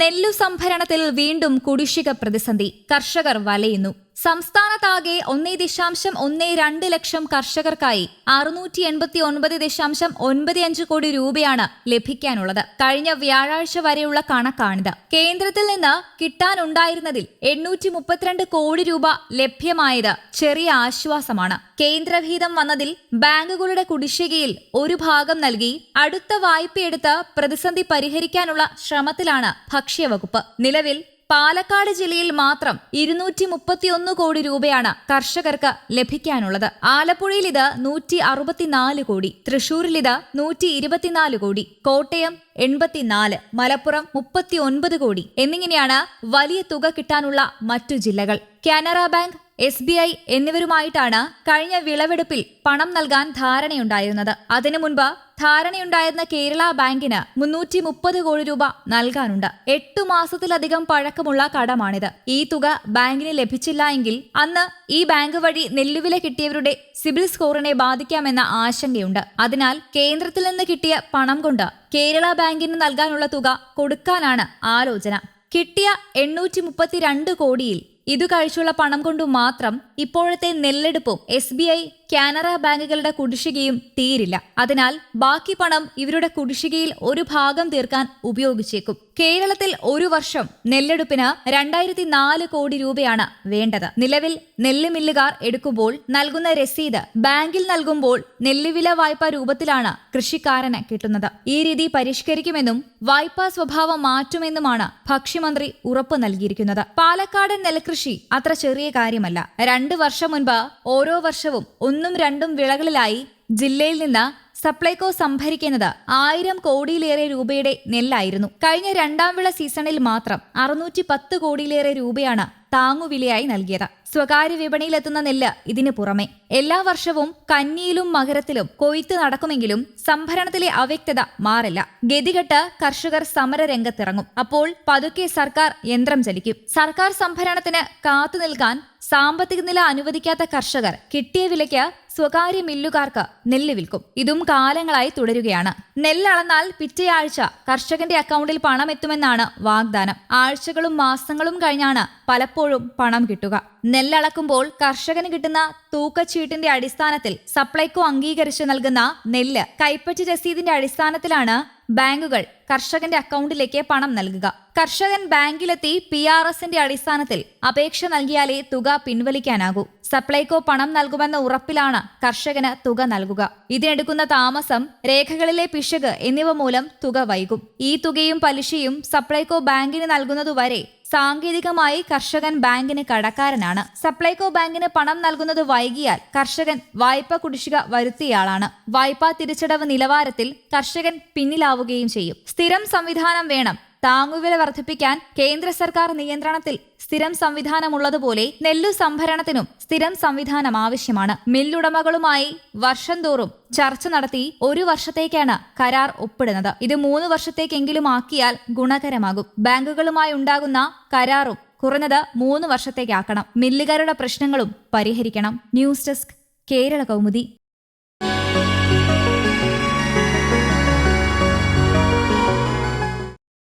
നെല്ലു സംഭരണത്തിൽ വീണ്ടും കുടിശ്ശിക പ്രതിസന്ധി. കർഷകർ വലയുന്നു. സംസ്ഥാനത്താകെ ഒന്നേ ദശാംശം ഒന്നേ രണ്ട് ലക്ഷം കർഷകർക്കായി അറുന്നൂറ്റി എൺപത്തി ഒൻപത് ദശാംശം ഒൻപത് അഞ്ച് കോടി രൂപയാണ് ലഭിക്കാനുള്ളത്. കഴിഞ്ഞ വ്യാഴാഴ്ച വരെയുള്ള കണക്കാണിത്. കേന്ദ്രത്തിൽ നിന്ന് കിട്ടാനുണ്ടായിരുന്നതിൽ എണ്ണൂറ്റി മുപ്പത്തിരണ്ട് കോടി രൂപ ലഭ്യമായത് ചെറിയ ആശ്വാസമാണ്. കേന്ദ്രഭീതം വന്നതിൽ ബാങ്കുകളുടെ കുടിശ്ശികയിൽ ഒരു ഭാഗം നൽകി അടുത്ത വായ്പയെടുത്ത് പ്രതിസന്ധി പരിഹരിക്കാനുള്ള ശ്രമത്തിലാണ് ഭക്ഷ്യവകുപ്പ്. നിലവിൽ പാലക്കാട് ജില്ലയിൽ മാത്രം ഇരുന്നൂറ്റി മുപ്പത്തിയൊന്ന് കോടി രൂപയാണ് കർഷകർക്ക് ലഭിക്കാനുള്ളത്. ആലപ്പുഴയിൽ ഇത് നൂറ്റി അറുപത്തിനാല് കോടി തൃശൂരിൽ ഇത് നൂറ്റി ഇരുപത്തിനാല് കോടി കോട്ടയം എൺപത്തിനാല് മലപ്പുറം മുപ്പത്തി ഒൻപത് കോടി എന്നിങ്ങനെയാണ് വലിയ തുക കിട്ടാനുള്ള മറ്റു ജില്ലകൾ. Canara bank S B I എന്നിവരുമായിട്ടാണ് കഴിഞ്ഞ വിളവെടുപ്പിൽ പണം നൽകാൻ ധാരണയുണ്ടായിരുന്നത്. അതിനു മുൻപ് ധാരണയുണ്ടായിരുന്ന കേരള ബാങ്കിന് മുന്നൂറ്റി മുപ്പത് കോടി രൂപ നൽകാനുണ്ട്. എട്ടു മാസത്തിലധികം പഴക്കമുള്ള കടമാണിത്. ഈ തുക ബാങ്കിന് ലഭിച്ചില്ല എങ്കിൽ അന്ന് ഈ ബാങ്ക് വഴി നെല്ലുവില കിട്ടിയവരുടെ സിബിൽ സ്കോറിനെ ബാധിക്കാമെന്ന ആശങ്കയുണ്ട്. അതിനാൽ കേന്ദ്രത്തിൽ നിന്ന് കിട്ടിയ പണം കൊണ്ട് കേരള ബാങ്കിന് നൽകാനുള്ള തുക കൊടുക്കാനാണ് ആലോചന. കിട്ടിയ എണ്ണൂറ്റി മുപ്പത്തിരണ്ട് കോടിയിൽ ഇതു കഴിച്ചുള്ള പണം കൊണ്ടു മാത്രം ഇപ്പോഴത്തെ നെല്ലെടുപ്പും എസ് ബി ഐ കാനറ ബാങ്കുകളുടെ കുടിശ്ശികയും തീരില്ല. അതിനാൽ ബാക്കി പണം ഇവരുടെ കുടിശ്ശികയിൽ ഒരു ഭാഗം തീർക്കാൻ ഉപയോഗിച്ചേക്കും. കേരളത്തിൽ ഒരു വർഷം നെല്ലെടുപ്പിന് രണ്ടായിരത്തി നാല് കോടി രൂപയാണ് വേണ്ടത്. നിലവിൽ നെല്ല് മില്ലുകാർ എടുക്കുമ്പോൾ നൽകുന്ന രസീത് ബാങ്കിൽ നൽകുമ്പോൾ നെല്ലുവില വായ്പ രൂപത്തിലാണ് കൃഷിക്കാരന് കിട്ടുന്നത്. ഈ രീതി പരിഷ്കരിക്കുമെന്നും വായ്പാ സ്വഭാവം മാറ്റുമെന്നുമാണ് ഭക്ഷ്യമന്ത്രി ഉറപ്പ് നൽകിയിരിക്കുന്നത്. പാലക്കാട് നെൽകൃഷി അത്ര ചെറിയ കാര്യമല്ല. രണ്ട് വർഷം മുൻപ് ഓരോ വർഷവും ഒന്നും രണ്ടും വിളകളിലായി ജില്ലയിൽ നിന്ന് സപ്ലൈകോ സംഭരിക്കുന്നത് ആയിരം കോടിയിലേറെ രൂപയുടെ നെല്ലായിരുന്നു. കഴിഞ്ഞ രണ്ടാം വിള സീസണിൽ മാത്രം അറുന്നൂറ്റി പത്ത് കോടിയിലേറെ രൂപയാണ് താങ്ങുവിലയായി നൽകിയത്. സ്വകാര്യ വിപണിയിലെത്തുന്ന നെല്ല് ഇതിനു പുറമെ. എല്ലാ വർഷവും കന്നിയിലും മകരത്തിലും കൊയ്ത്ത് നടക്കുമെങ്കിലും സംഭരണത്തിലെ അവ്യക്തത മാറില്ല. ഗതികെട്ട് കർഷകർ സമര രംഗത്തിറങ്ങും അപ്പോൾ പതുക്കെ സർക്കാർ യന്ത്രം ചലിക്കും. സർക്കാർ സംഭരണത്തിന് കാത്തു നിൽക്കാൻ സാമ്പത്തിക നില അനുവദിക്കാത്ത കർഷകർ കിട്ടിയ വിലയ്ക്ക് സ്വകാര്യ മില്ലുകാർക്ക് നെല്ല് വിൽക്കും. ഇതും കാലങ്ങളായി തുടരുകയാണ്. നെല്ലളന്നാൽ പിറ്റേയാഴ്ച കർഷകന്റെ അക്കൗണ്ടിൽ പണം എത്തുമെന്നാണ് വാഗ്ദാനം. ആഴ്ചകളും മാസങ്ങളും കഴിഞ്ഞാണ് പലപ്പോഴും പണം കിട്ടുക. നെല്ലളക്കുമ്പോൾ കർഷകന് കിട്ടുന്ന തൂക്കച്ചീട്ടിന്റെ അടിസ്ഥാനത്തിൽ സപ്ലൈകോ അംഗീകരിച്ച് നൽകുന്ന നെല്ല്. കൈപ്പറ്റ് രസീതിന്റെ അടിസ്ഥാനത്തിലാണ് ബാങ്കുകൾ കർഷകന്റെ അക്കൗണ്ടിലേക്ക് പണം നൽകുക. കർഷകൻ ബാങ്കിലെത്തി പി ആർ എസിന്റെ അടിസ്ഥാനത്തിൽ അപേക്ഷ നൽകിയാലേ തുക പിൻവലിക്കാനാകൂ. സപ്ലൈകോ പണം നൽകുമെന്ന ഉറപ്പിലാണ് കർഷകന് തുക നൽകുക. ഇതിനെടുക്കുന്ന താമസം രേഖകളിലെ പിശക് എന്നിവ മൂലം തുക വൈകും. ഈ തുകയും പലിശയും സപ്ലൈകോ ബാങ്കിന് നൽകുന്നതുവരെ സാങ്കേതികമായി കർഷകൻ ബാങ്കിന് കടക്കാരനാണ്. സപ്ലൈകോ ബാങ്കിന് പണം നൽകുന്നത് വൈകിയാൽ കർഷകൻ വായ്പ കുടിശ്ശിക വരുത്തിയയാളാണ് വായ്പാ തിരിച്ചടവ് നിലവാരത്തിൽ കർഷകൻ പിന്നിലാവുകയും ചെയ്യും. സ്ഥിരം സംവിധാനം വേണം താങ്ങുവില വർദ്ധിപ്പിക്കാൻ കേന്ദ്ര സർക്കാർ നിയന്ത്രണത്തിൽ സ്ഥിരം സംവിധാനമുള്ളതുപോലെ നെല്ലു സംഭരണത്തിനും സ്ഥിരം സംവിധാനം ആവശ്യമാണ്. മില്ലുടമകളുമായി വർഷം തോറും ചർച്ച നടത്തി ഒരു വർഷത്തേക്കാണ് കരാർ ഒപ്പിടുന്നത്. ഇത് മൂന്ന് വർഷത്തേക്കെങ്കിലും ആക്കിയാൽ ഗുണകരമാകും. ബാങ്കുകളുമായി ഉണ്ടാകുന്ന കരാറും കുറഞ്ഞത് മൂന്ന് വർഷത്തേക്കാക്കണം. മില്ലുകാരുടെ പ്രശ്നങ്ങളും പരിഹരിക്കണം. News desk Kerala Kaumudi.